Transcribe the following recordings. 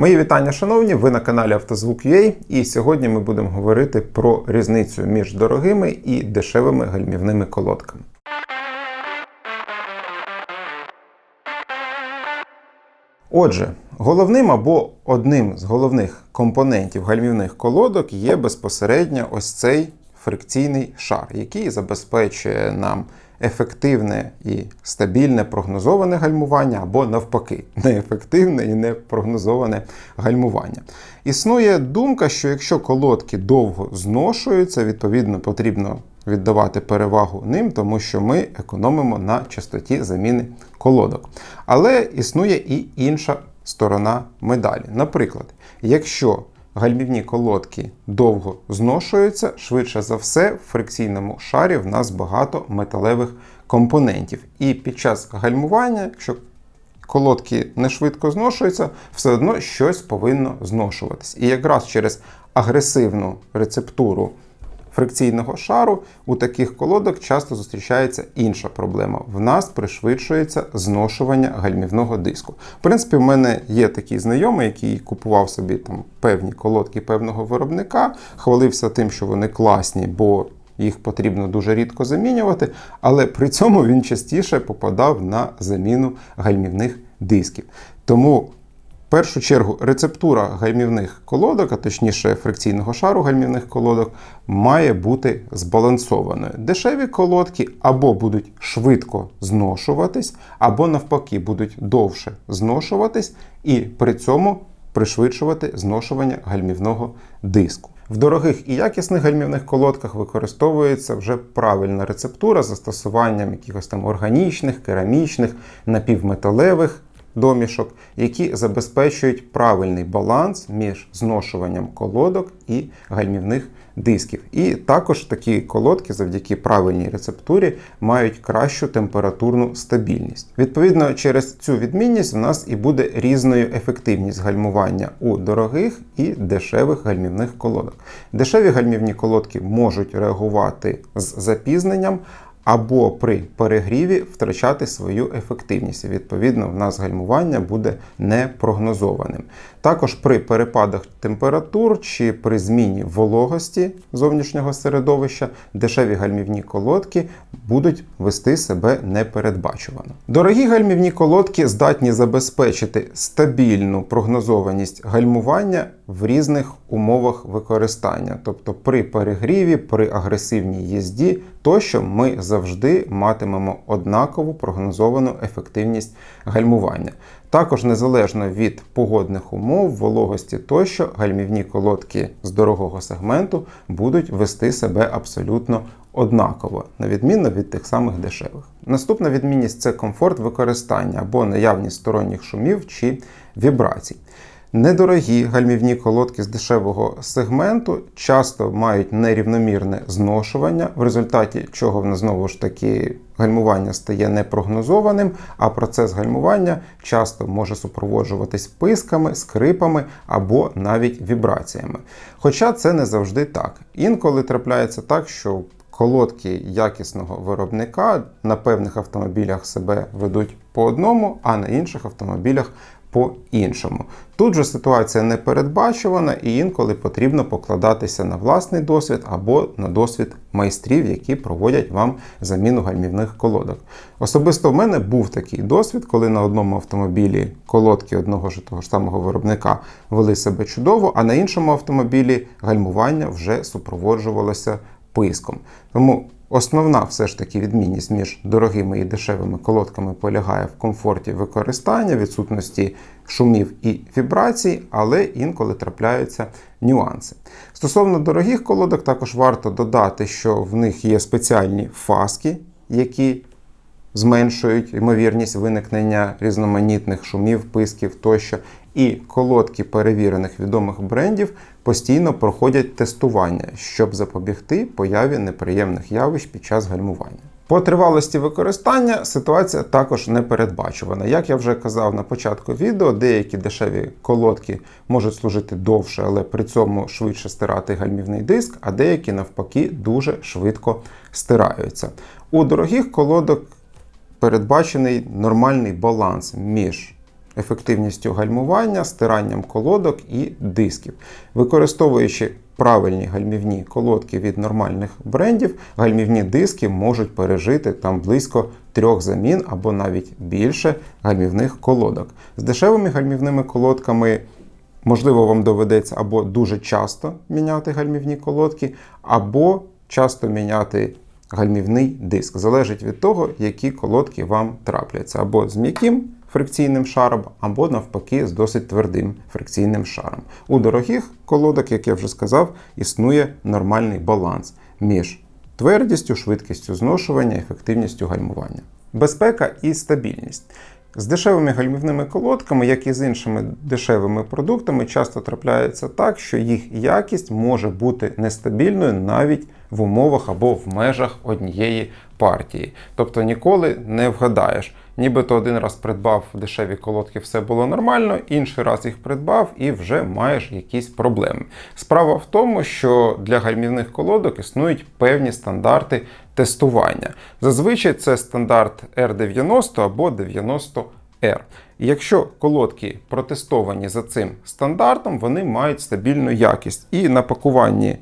Мої вітання, шановні! Ви на каналі Автозвук.ua і сьогодні ми будемо говорити про різницю між дорогими і дешевими гальмівними колодками. Отже, головним або одним з головних компонентів гальмівних колодок є безпосередньо ось цей фрикційний шар, який забезпечує нам ефективне і стабільне прогнозоване гальмування, або навпаки, неефективне і непрогнозоване гальмування. Існує думка, що якщо колодки довго зношуються, відповідно потрібно віддавати перевагу ним, тому що ми економимо на частоті заміни колодок. Але існує і інша сторона медалі. Наприклад, якщо гальмівні колодки довго зношуються, швидше за все, в фрикційному шарі в нас багато металевих компонентів. І під час гальмування, якщо колодки не швидко зношуються, все одно щось повинно зношуватись. І якраз через агресивну рецептуру фрикційного шару у таких колодок часто зустрічається інша проблема. В нас пришвидшується зношування гальмівного диску. В принципі, в мене є такий знайомий, який купував собі там певні колодки певного виробника, хвалився тим, що вони класні, бо їх потрібно дуже рідко замінювати, але при цьому він частіше попадав на заміну гальмівних дисків. Тому в першу чергу рецептура гальмівних колодок, а точніше фрикційного шару гальмівних колодок, має бути збалансованою. Дешеві колодки або будуть швидко зношуватись, або навпаки будуть довше зношуватись, і при цьому пришвидшувати зношування гальмівного диску. В дорогих і якісних гальмівних колодках використовується вже правильна рецептура з застосуванням якихось там органічних, керамічних, напівметалевих домішок, які забезпечують правильний баланс між зношуванням колодок і гальмівних дисків. І також такі колодки завдяки правильній рецептурі мають кращу температурну стабільність. Відповідно, через цю відмінність в нас і буде різною ефективність гальмування у дорогих і дешевих гальмівних колодок. Дешеві гальмівні колодки можуть реагувати з запізненням або при перегріві втрачати свою ефективність. Відповідно, в нас гальмування буде непрогнозованим. Також при перепадах температур чи при зміні вологості зовнішнього середовища дешеві гальмівні колодки будуть вести себе непередбачувано. Дорогі гальмівні колодки здатні забезпечити стабільну прогнозованість гальмування в різних умовах використання, тобто при перегріві, при агресивній їзді, тощо ми завжди матимемо однакову прогнозовану ефективність гальмування. Також незалежно від погодних умов, вологості тощо, гальмівні колодки з дорогого сегменту будуть вести себе абсолютно однаково, на відміну від тих самих дешевих. Наступна відмінність це комфорт використання або наявність сторонніх шумів чи вібрацій. Недорогі гальмівні колодки з дешевого сегменту часто мають нерівномірне зношування, в результаті чого в нас знову ж таки гальмування стає непрогнозованим, а процес гальмування часто може супроводжуватись писками, скрипами або навіть вібраціями. Хоча це не завжди так. Інколи трапляється так, що колодки якісного виробника на певних автомобілях себе ведуть по одному, а на інших автомобілях по-іншому. Тут же ситуація не передбачувана і інколи потрібно покладатися на власний досвід або на досвід майстрів, які проводять вам заміну гальмівних колодок. Особисто в мене був такий досвід, коли на одному автомобілі колодки одного ж того ж самого виробника вели себе чудово, а на іншому автомобілі гальмування вже супроводжувалося писком. Тому Основна все ж таки відмінність між дорогими і дешевими колодками полягає в комфорті використання, відсутності шумів і вібрацій, але інколи трапляються нюанси. Стосовно дорогих колодок, також варто додати, що в них є спеціальні фаски, які зменшують ймовірність виникнення різноманітних шумів, писків тощо. І колодки перевірених відомих брендів постійно проходять тестування, щоб запобігти появі неприємних явищ під час гальмування. По тривалості використання ситуація також не передбачувана. Як я вже казав на початку відео, деякі дешеві колодки можуть служити довше, але при цьому швидше стирати гальмівний диск, а деякі навпаки дуже швидко стираються. У дорогих колодок передбачений нормальний баланс між ефективністю гальмування, стиранням колодок і дисків. Використовуючи правильні гальмівні колодки від нормальних брендів, гальмівні диски можуть пережити там близько трьох замін або навіть більше гальмівних колодок. З дешевими гальмівними колодками. Можливо, вам доведеться або дуже часто міняти гальмівні колодки, або часто міняти гальмівний диск. Залежить від того, які колодки вам трапляться, або з м'яким фрикційним шаром, або навпаки з досить твердим фрикційним шаром. У дорогих колодок, як я вже сказав, існує нормальний баланс між твердістю, швидкістю зношування, ефективністю гальмування. Безпека і стабільність. З дешевими гальмівними колодками, як і з іншими дешевими продуктами, часто трапляється так, що їх якість може бути нестабільною навіть в умовах або в межах однієї партії. Тобто ніколи не вгадаєш. Нібито один раз придбав дешеві колодки, все було нормально, інший раз їх придбав і вже маєш якісь проблеми. Справа в тому, що для гальмівних колодок існують певні стандарти тестування. Зазвичай це стандарт R90 або 90R. І Якщо колодки протестовані за цим стандартом, вони мають стабільну якість. І на пакуванні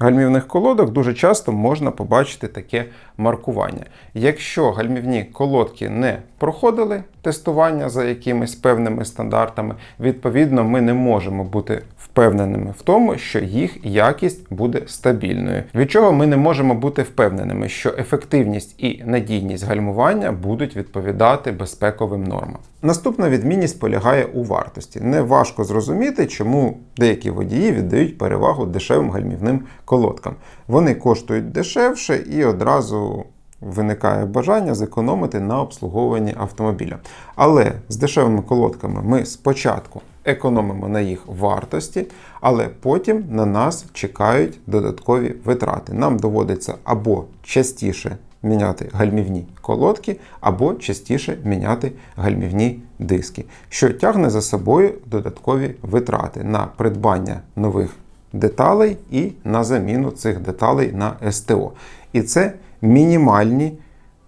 гальмівних колодок дуже часто можна побачити таке маркування. Якщо гальмівні колодки не проходили тестування за якимись певними стандартами, відповідно, ми не можемо бути впевненими в тому, що їх якість буде стабільною. Від чого ми не можемо бути впевненими, що ефективність і надійність гальмування будуть відповідати безпековим нормам. Наступна відмінність полягає у вартості. Не важко зрозуміти, чому деякі водії віддають перевагу дешевим гальмівним колодкам. Вони коштують дешевше і одразу виникає бажання зекономити на обслуговуванні автомобіля. Але з дешевими колодками ми спочатку економимо на їх вартості, але потім на нас чекають додаткові витрати. Нам доводиться або частіше міняти гальмівні колодки, або частіше міняти гальмівні диски, що тягне за собою додаткові витрати на придбання нових деталей і на заміну цих деталей на СТО. І це мінімальні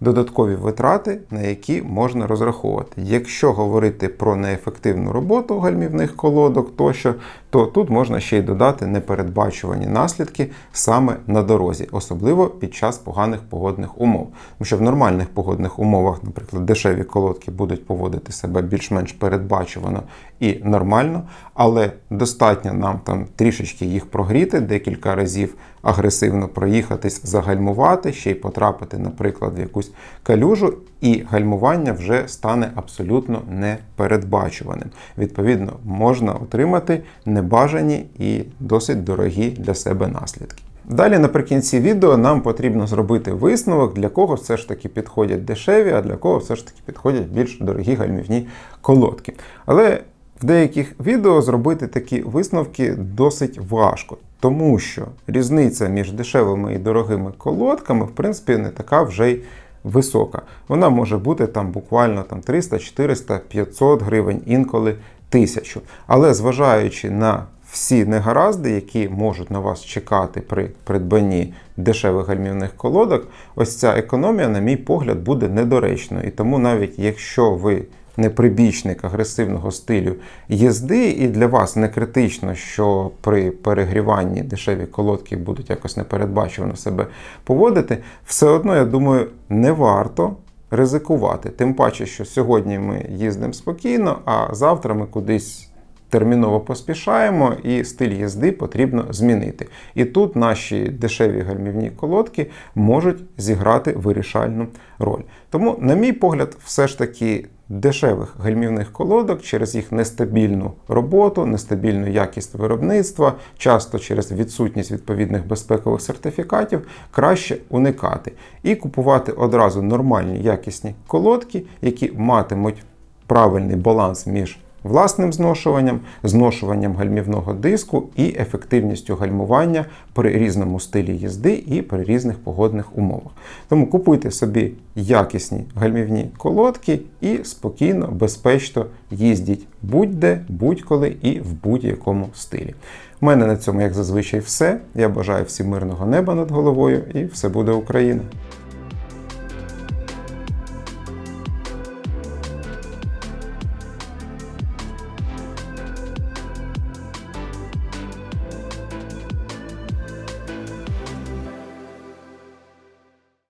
додаткові витрати, на які можна розраховувати. Якщо говорити про неефективну роботу гальмівних колодок тощо, то тут можна ще й додати непередбачувані наслідки саме на дорозі, особливо під час поганих погодних умов. Тому що в нормальних погодних умовах, наприклад, дешеві колодки будуть поводити себе більш-менш передбачувано і нормально, але достатньо нам там трішечки їх прогріти, декілька разів агресивно проїхатись, загальмувати, ще й потрапити, наприклад, в якусь калюжу, і гальмування вже стане абсолютно непередбачуваним. Відповідно, можна отримати небажані і досить дорогі для себе наслідки. Далі наприкінці відео нам потрібно зробити висновок, для кого все ж таки підходять дешеві, а для кого все ж таки підходять більш дорогі гальмівні колодки. Але в деяких відео зробити такі висновки досить важко, тому що різниця між дешевими і дорогими колодками, в принципі, не така вже й висока. Вона може бути там буквально там 300, 400, 500 гривень, інколи 1000. Але зважаючи на всі негаразди, які можуть на вас чекати при придбанні дешевих гальмівних колодок, ось ця економія, на мій погляд, буде недоречною. І тому навіть якщо ви не прибічник агресивного стилю їзди, і для вас не критично, що при перегріванні дешеві колодки будуть якось непередбачувано себе поводити, все одно, я думаю, не варто. Ризикувати. Тим паче, що сьогодні ми їздимо спокійно, а завтра ми кудись терміново поспішаємо, і стиль їзди потрібно змінити. І тут наші дешеві гальмівні колодки можуть зіграти вирішальну роль. Тому, на мій погляд, все ж таки. Дешевих гальмівних колодок через їх нестабільну роботу, нестабільну якість виробництва, часто через відсутність відповідних безпекових сертифікатів, краще уникати і купувати одразу нормальні якісні колодки, які матимуть правильний баланс між власним зношуванням, зношуванням гальмівного диску і ефективністю гальмування при різному стилі їзди і при різних погодних умовах. Тому купуйте собі якісні гальмівні колодки і спокійно, безпечно їздіть будь-де, будь-коли і в будь-якому стилі. У мене на цьому, як зазвичай, все. Я бажаю всім мирного неба над головою і все буде Україна!